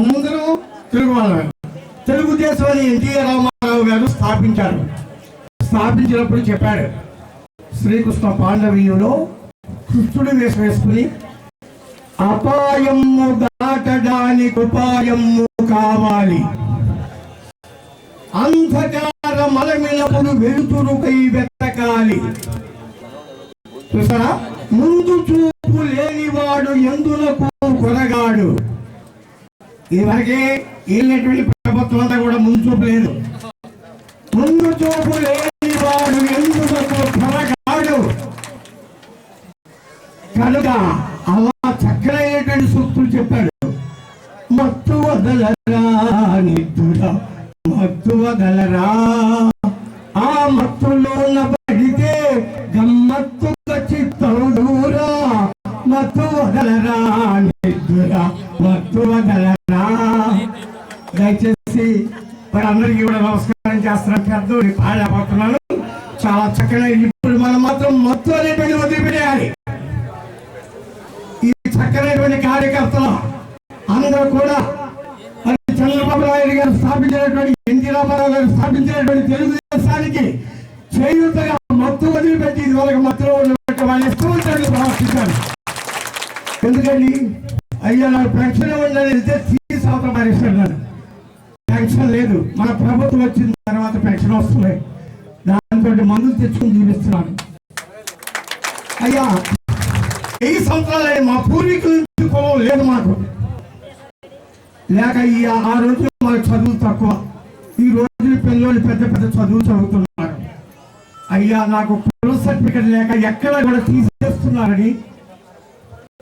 అందరూ తెలుగు వాళ్ళమే తెలుగుదేశం అని రామారావు గారు స్థాపించారు. స్థాపించినప్పుడు చెప్పాడు శ్రీకృష్ణ పాండవీయులో కృష్ణుడు వేషం వేసుకుని అపాయము దాటడానికి ఉపాయము కావాలి. అంధకార మలమినప్పుడు వెలుతురుకై వెతకాలి. చూసారా? ముందు చూపు లేనివాడు ఎందులకు కొరగాడు? ఇదివరకే వెళ్ళినటువంటి ప్రభుత్వం అంతా కూడా ముందు చూపు లేదు. ముందు చూపు లేని వాడు ఎందుకు కొరగాడు కనుక అలా చక్కనైనటువంటి సూక్తులు చెప్పాడు. మత్తు వదలరా నిద్దుర మత్తు వదలరా. ఆ మత్తులో పడితే గమ్మత్తు దయచేసి మరి అందరికీ కూడా నమస్కారం చేస్తున్నాను. పెద్దోడి పాడపోతున్నాను చాలా చక్కగా ఇప్పుడు మనం మాత్రం మత్తు అనేటువంటి వదిలిపెట్టేయాలి ఈ చక్కనైనటువంటి కార్యకర్తలు అందరూ కూడా మరి చంద్రబాబు నాయుడు గారు స్థాపించినటువంటి ఎన్టీ రామారావు గారు స్థాపించినటువంటి తెలుగుదేశానికి చేయూతగా మత్తు వదిలిపెట్టి ఇది వరకు మత్తులో ఉన్నటువంటి వాళ్ళు ఇష్టం వచ్చినట్లు ప్రవర్తించారు ఎందుకండి? అయ్యా నాకు పెన్షన్ ఇవ్వండి అని వెళ్తే తీసి అవతల మారేస్తున్నాను పెన్షన్ లేదు. మన ప్రభుత్వం వచ్చిన తర్వాత పెన్షన్ వస్తుంది. దాంతో మందులు తెచ్చుకుని జీవిస్తున్నాను అయ్యా ఈ సంవత్సరాలు మా పూర్వీకుల నుంచి కులం లేదు మాకు. లేక ఈ ఆ రోజులు మాకు చదువు తక్కువ. ఈ రోజు పిల్లలు పెద్ద పెద్ద చదువు చదువుతున్నారు. అయ్యా నాకు కుల సర్టిఫికెట్ లేక ఎక్కడ కూడా తీసేస్తున్నారని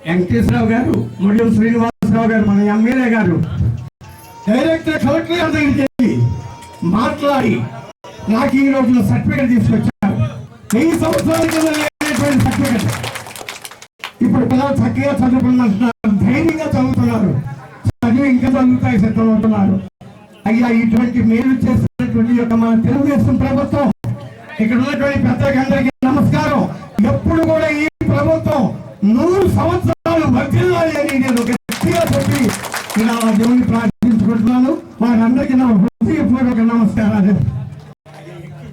వెంకటేశ్వరరావు గారు ముడియం శ్రీనివాసరావు గారు మన ఎమ్మెల్యే గారు. డైరెక్టర్ కలెక్టర్ గారి దగ్గరికి మాట్లాడి నాకు ఈ రోజున సర్టిఫికెట్ తీసుకొచ్చారు. వెయ్యి సంవత్సరాల కింద లేనటువంటి సర్టిఫికెట్. ఇప్పుడు పిల్లలు చక్కగా చదువుకుంటున్నారు ధైర్యంగా చదువుతున్నారు. చదివి ఇంకా చదువుతాయి సిద్ధమవుతున్నారు అయ్యా ఇటువంటి మేలు చేస్తున్నటువంటి యొక్క మన తెలుగుదేశం ప్రభుత్వం ఇక్కడ ఉన్నటువంటి పెద్దలందరికీ నమస్కారం. ఎప్పుడు కూడా ఈ ప్రభుత్వం నూరు సంవత్సరాలు అని నేను గట్టిగా చెప్పి ఇలా దేవుని ప్రార్థించుకుంటున్నాను. వారందరికీ నా హృదయపూర్వక నమస్కారాలు.